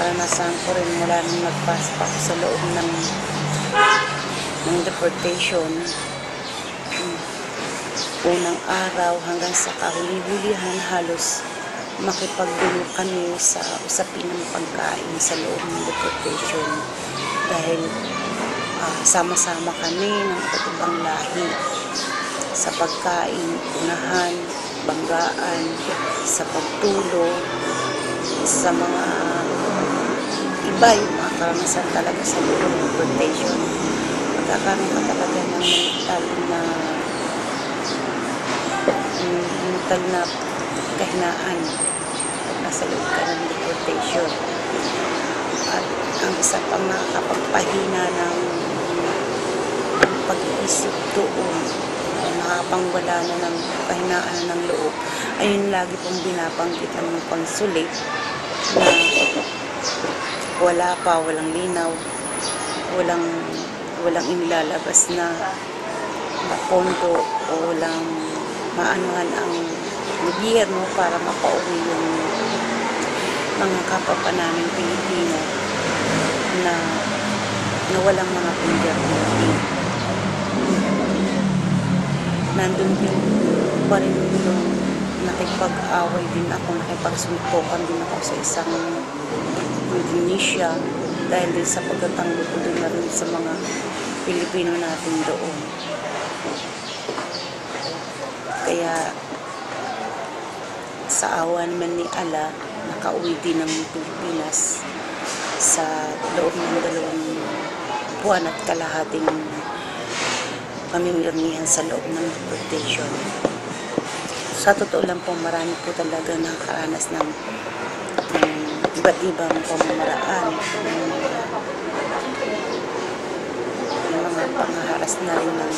karanasan ko rin mula nung nagpasok ako sa loob ng ng deportation. Mm. Unang araw hanggang sa kahuli-hulihan halos makipagdulo kami sa usapin ng pagkain sa loob ng deportation dahil ah, sama-sama kami ng iba't lahi sa pagkain, unahan, banggaan, sa pagtulog, sa mga iba yung karanasan talaga sa loob ng deportation. Magkakaroon ka talaga ng mental na mm, mental na kahinaan pag nasa loob ka ng deportation. At ang isa pang nakakapagpahina ng pag-iisip doon nakapangwala na ng kahinaan ng loob ayun lagi pong binabanggit ang consulate wala pa, walang linaw, walang walang inilalabas na, pondo o walang maanuhan ang gobyerno para mapauwi yung mga kapapa namin Pilipino na na walang mga fingerprinting. Nandun din pa rin yung nakipag-away din ako, nakipagsuntukan din ako sa isang Indonesia dahil din sa pagtatanggol ko din na rin sa mga Pilipino natin doon. Kaya sa awa naman ni Allah, nakauwi din ng Pilipinas sa loob ng dalawang buwan at kalahating pamimirnihan sa loob ng deportation. Sa totoo lang po, marami po talaga nakakaranas ng iba't ibang pamamaraan, ng, ng mga pangaharas na rin ng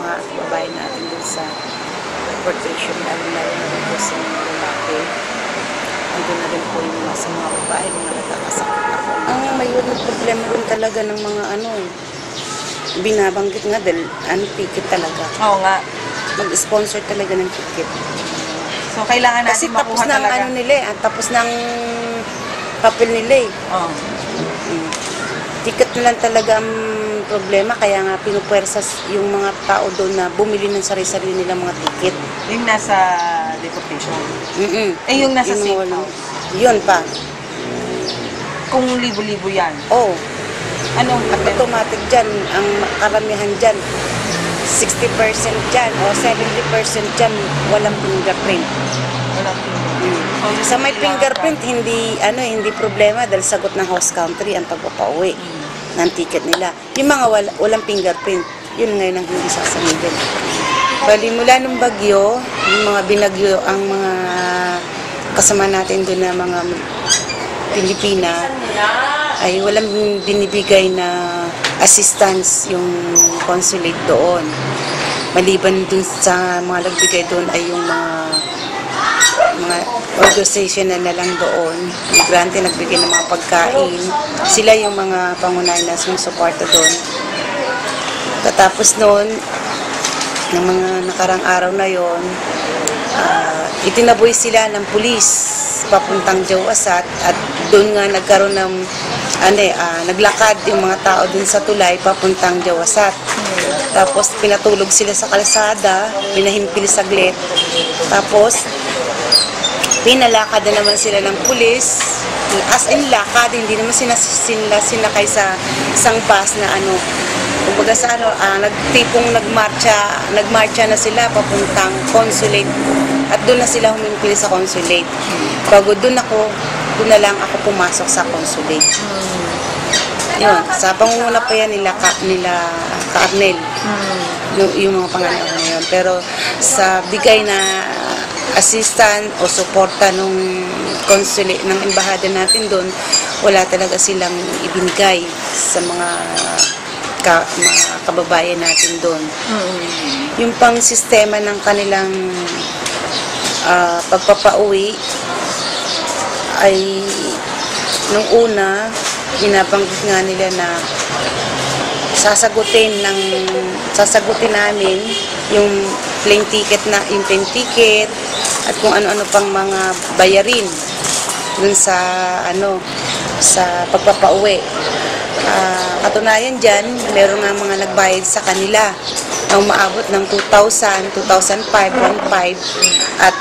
mga babae natin dun sa deportation, lalo na rin po sa mga lalaki. Ando na rin po yung mga sa mga babae, mga nagkakasakit na po. Ang mayroon problema rin talaga ng mga ano, binabanggit nga dahil ano, talaga. Oo nga. Mag-sponsor talaga ng ticket. So, kailangan Kasi natin tapos makuha ng talaga. ano nila eh, ah, tapos ng papel nila eh. Oo. Mm. Ticket na lang talaga ang problema, kaya nga pinupuwersa yung mga tao doon na bumili ng sarili-sarili nilang mga ticket. Yung nasa deportation. Mm-mm. Eh, yung nasa safe house. Yun pa. Kung libo-libo yan. Oh, Anong at automatic dyan, ang karamihan dyan, 60% dyan o 70% dyan, walang fingerprint. Walang Mm. So, yun Sa may fingerprint, hindi ano hindi problema dahil sagot ng host country ang pagpapauwi ng ticket nila. Yung mga wala, walang fingerprint, yun ngayon ang hindi sasamidin. Bali mula nung bagyo, yung mga binagyo ang mga kasama natin doon na mga Pilipina ay walang binibigay na assistance yung consulate doon. Maliban dun sa mga nagbigay doon ay yung mga mga organization na na lang doon, migrante nagbigay ng mga pagkain. Sila yung mga pangunahin na sumusuporta doon. Katapos noon, ng mga nakarang araw na yon, ah, itinaboy sila ng pulis papuntang Jawasat at doon nga nagkaroon ng ano ah, naglakad yung mga tao dun sa tulay papuntang Jawasat. Tapos pinatulog sila sa kalsada, pinahimpil saglit. Tapos pinalakad na naman sila ng pulis. As in lakad, hindi naman sila sinakay sa isang bus na ano. Kumbaga sa ano, ah, nagtipong nagmarcha, nagmarcha na sila papuntang consulate. At doon na sila humimpil sa consulate. Bago doon ako, doon na lang ako pumasok sa consulate. Yun, sa pangunguna pa yan nila, ka, nila Kaarnel yung, yung mga pangalan na yun. Pero sa bigay na assistant o suporta nung consulate ng embahada natin doon, wala talaga silang ibinigay sa mga ka, mga kababayan natin doon. Yung pang sistema ng kanilang ah, pagpapauwi ay nung una binabanggit nga nila na sasagutin ng sasagutin namin yung plane ticket na yung plane ticket at kung ano-ano pang mga bayarin dun sa ano sa pagpapauwi. Ah, katunayan dyan, meron nga mga nagbayad sa kanila na umaabot ng 2,000, 2,005, 1,500 at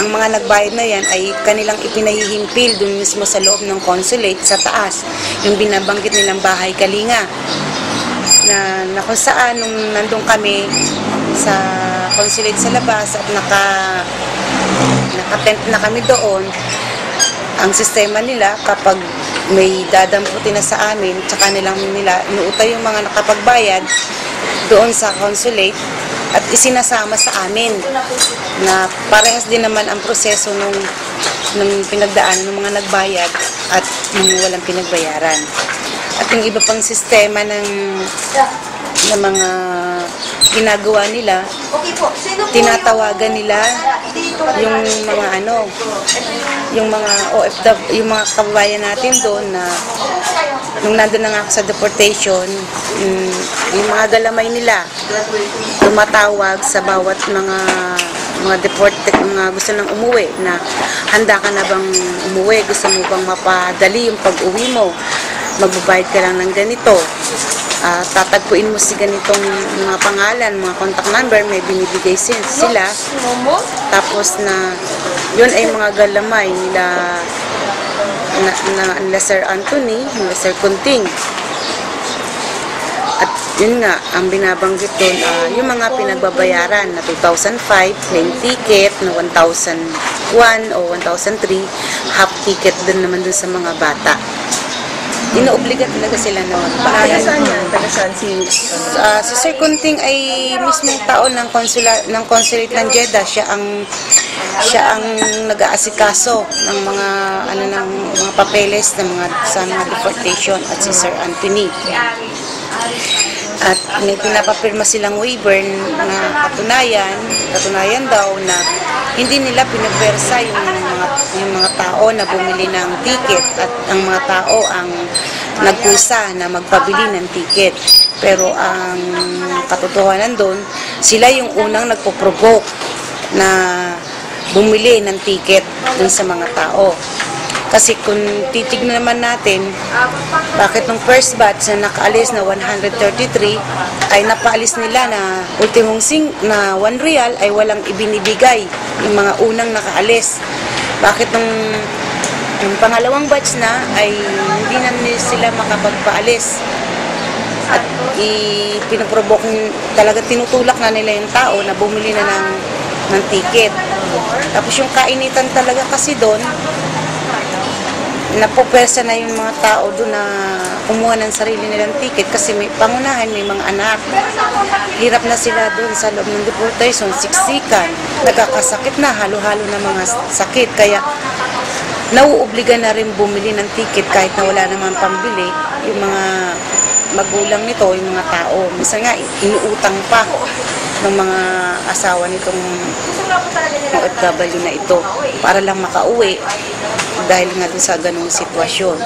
ang mga nagbayad na yan ay kanilang ipinahihimpil dun mismo sa loob ng consulate sa taas. Yung binabanggit nilang bahay Kalinga na, na kung saan nung nandun kami sa consulate sa labas at naka nakatent na kami doon ang sistema nila kapag may dadamputin na sa amin tsaka nilang nila inuutay yung mga nakapagbayad doon sa consulate at isinasama sa amin na parehas din naman ang proseso nung nung pinagdaanan ng mga nagbayad at yung walang pinagbayaran. At yung iba pang sistema ng ng mga ginagawa nila, tinatawagan nila yung mga ano, yung mga OFW, yung mga kababayan natin doon na nung nandun na nga ako sa deportation, yung, yung mga galamay nila, tumatawag sa bawat mga mga deported, mga gusto nang umuwi na handa ka na bang umuwi, gusto mo bang mapadali yung pag-uwi mo, magbabayad ka lang ng ganito, Ah, tatagpuin mo si ganitong mga pangalan, mga contact number, may binibigay sila, tapos na yun ay mga galamay nila na, na, nila Sir Anthony, nila Sir Kunting. At yun nga, ang binabanggit doon, ah, yung mga pinagbabayaran na 2005, plane ticket na 1,001 o 1,003, half ticket din naman dun sa mga bata. Inoobliga talaga sila na Taga magbayad. saan yan? Taga saan si... Ah, si Sir Kunting ay mismong tao ng konsula ng consulate ng Jeddah. Siya ang siya ang nag-aasikaso ng mga ano ng mga papeles ng mga sa mga deportation at si Sir Anthony. At may pinapapirma silang waiver na katunayan, katunayan daw na hindi nila pinagwersa yung mga yung mga tao na bumili ng ticket at ang mga tao ang nagkusa na magpabili ng ticket. Pero ang katotohanan doon, sila yung unang nagpo-provoke na bumili ng ticket dun sa mga tao. Kasi kung titignan naman natin, bakit nung first batch na nakaalis na 133 ay napaalis nila na ultimong sing na 1 real ay walang ibinibigay yung mga unang nakaalis. Bakit nung yung pangalawang batch na ay hindi na sila makapagpaalis. At ipinoprovoke talaga tinutulak na nila yung tao na bumili na ng, ng ticket. Tapos yung kainitan talaga kasi doon, napupwersa na yung mga tao doon na kumuha ng sarili nilang ticket kasi may pangunahan, may mga anak. Hirap na sila doon sa loob ng deportation, siksikan, nagkakasakit na, halo-halo na mga sakit. Kaya nauobliga na rin bumili ng ticket kahit na wala naman pambili yung mga magulang nito, yung mga tao. Minsan nga, inuutang pa ng mga asawa nitong OFW na ito para lang makauwi dahil nga doon sa ganong sitwasyon.